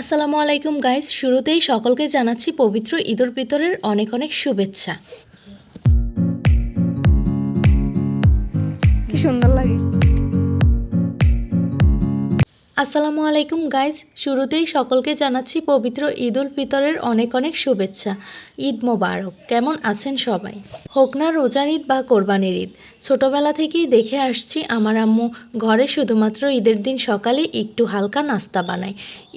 আসসালামু আলাইকুম গাইস, শুরুতেই সকলকে জানাচ্ছি পবিত্র ঈদুল ফিতরের অনেক অনেক শুভেচ্ছা। কি সুন্দর লাগে। আসসালামু আলাইকুম গাইজ। শুরুতেই সকলকে জানাচ্ছি পবিত্র ঈদ উল ফিতরের অনেক অনেক শুভেচ্ছা। ঈদ মোবারক। কেমন আছেন সবাই? হোক না রোজার ঈদ বা কোরবানির ঈদ, ছোটোবেলা থেকেই দেখে আসছি আমার আম্মু ঘরে শুধুমাত্র ঈদের দিন সকালে একটু হালকা নাস্তা বানায়।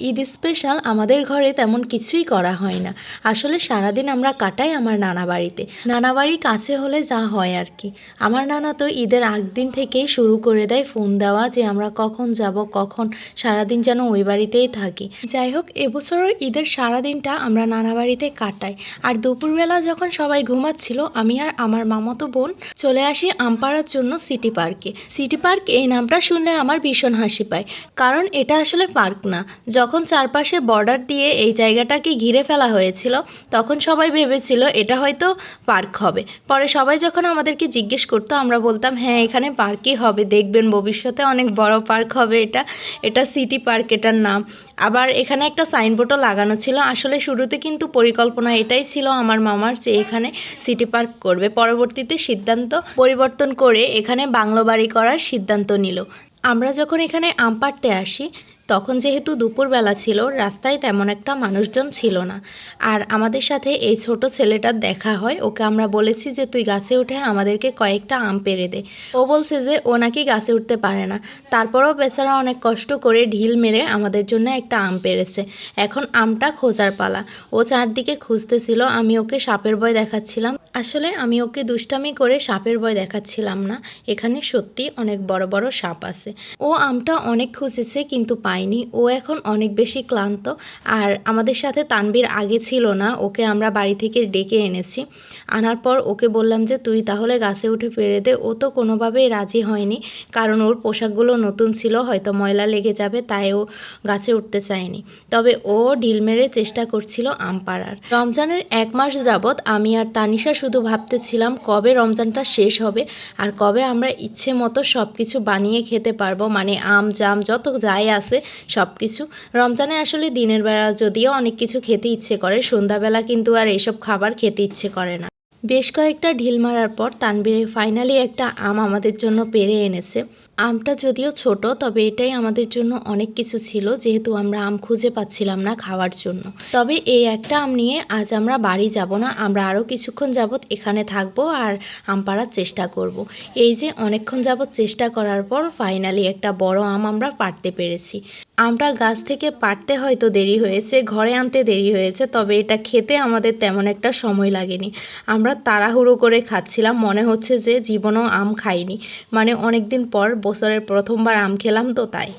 ঈদ স্পেশাল আমাদের ঘরে তেমন কিছুই করা হয় না। আসলে সারাদিন আমরা কাটাই আমার নানা বাড়িতে। নানা বাড়ি কাছে হলে যা হয় আর কি। আমার নানা তো ঈদের আগদিন থেকেই শুরু করে দেয় ফোন দেওয়া যে আমরা কখন যাব, কখন সারাদিন যেন ওই বাড়িতেই থাকি। যাই হোক, এবছরও ঈদের সারাদিনটা আমরা নানা বাড়িতে কাটাই। আর দুপুরবেলা যখন সবাই ঘুমাচ্ছিল, আমি আর আমার মামাতো বোন চলে আসি আমপাড়ার জন্য সিটি পার্কে। সিটি পার্ক এই নামটা শুনলে আমার ভীষণ হাসি পায়। কারণ এটা আসলে পার্ক না। যখন চারপাশে বর্ডার দিয়ে এই জায়গাটাকে ঘিরে ফেলা হয়েছিল, তখন সবাই ভেবেছিল এটা হয়তো পার্ক হবে। পরে সবাই যখন আমাদেরকে জিজ্ঞেস করতো, আমরা বলতাম হ্যাঁ এখানে পার্কই হবে। দেখবেন ভবিষ্যতে অনেক বড় পার্ক হবে এটা। এটা সিটি পার্ক, এটার নাম। আবার এখানে একটা সাইনবোর্ডও লাগানো ছিল। আসলে শুরুতে কিন্তু পরিকল্পনা এটাই ছিল আমার মামার যে এখানে সিটি পার্ক করবে। পরবর্তীতে সিদ্ধান্ত পরিবর্তন করে এখানে বাংলো বাড়ি করার সিদ্ধান্ত নিল। আমরা যখন এখানে আম পাড়তে আসি তখন যেহেতু দুপুরবেলা ছিল, রাস্তায় তেমন একটা মানুষজন ছিল না। আর আমাদের সাথে এই ছোট ছেলেটার দেখা হয়, ওকে আমরা বলেছি যে, তুই গাছে উঠে আমাদেরকে কয়েকটা আম পেরে দে। ও বলছে যে, ও নাকি গাছে উঠতে পারে না। তারপরেও বেচারা অনেক কষ্ট করে ঢিল মেরে আমাদের জন্য একটা আম পেরেছে এখন আমটা খোঁজার পালা। ও চারদিকে খুঁজতেছিল, আমি ওকে সাপের ভয় দেখাচ্ছিলাম। আসলে আমি ওকে দুষ্টামি করে সাপের ভয় দেখাচ্ছিলাম না। এখানে সত্যি অনেক বড় বড় সাপ আছে। ও আমটা অনেক খুঁজেছে কিন্তু পাইনি ও এখন অনেক বেশি ক্লান্ত। আর আমাদের সাথে তানবীর আগে ছিল না। ওকে আমরা বাড়ি থেকে ডেকে এনেছি। আনার পর ওকে বললাম যে, তুই তাহলে গাছে উঠে পেরে দে। ও তো কোনোভাবেই রাজি হয়নি। কারণ ওর পোশাকগুলো নতুন ছিল, হয়তো ময়লা লেগে যাবে, তাই ও গাছে উঠতে চায়নি। তবে ও ঢিল মেরে চেষ্টা করছিল আম পাড়ার। রমজানের এক মাস যাবৎ আমি আর তানিশা শুধু ভাবতেছিলাম কবে রমজানটা শেষ হবে আর কবে আমরা ইচ্ছে মতো সব কিছু বানিয়ে খেতে পারব মানে আম, জাম, যত যাই আছে সব কিছু রমজানে আসলে দিনের বেলা যদিও অনেক কিছু খেতে ইচ্ছে করে, সন্ধ্যাবেলা কিন্তু আর এইসব খাবার খেতে ইচ্ছে করে না। বেশ কয়েকটা ঢিল মারার পর তানবীর ফাইনালি একটা আম আমাদের জন্য পেরে এনেছে। আমটা যদিও ছোট, তবে এটাই আমাদের জন্য অনেক কিছু ছিল, যেহেতু আমরা আম খুঁজে পাচ্ছিলাম না খাওয়ার জন্য। তবে এই একটা আম নিয়ে আজ আমরা বাড়ি যাব না, আমরা আরও কিছুক্ষণ যাবৎ এখানে থাকব আর আম পাড়ার চেষ্টা করব। এই যে অনেকক্ষণ যাবৎ চেষ্টা করার পর ফাইনালি একটা বড় আম আমরা পাড়তে পেরেছি। আমটা গাছ থেকে পাড়তে হয়তো দেরি হয়েছে, ঘরে আনতে দেরি হয়েছে, তবে এটা খেতে আমাদের তেমন একটা সময় লাগেনি। আমরা তাড়াহুড়ো করে খাচ্ছিলাম, মনে হচ্ছে যে জীবনেও আম খাইনি। মানে অনেক দিন পর বছরের প্রথমবার আম খেলাম তো তাই।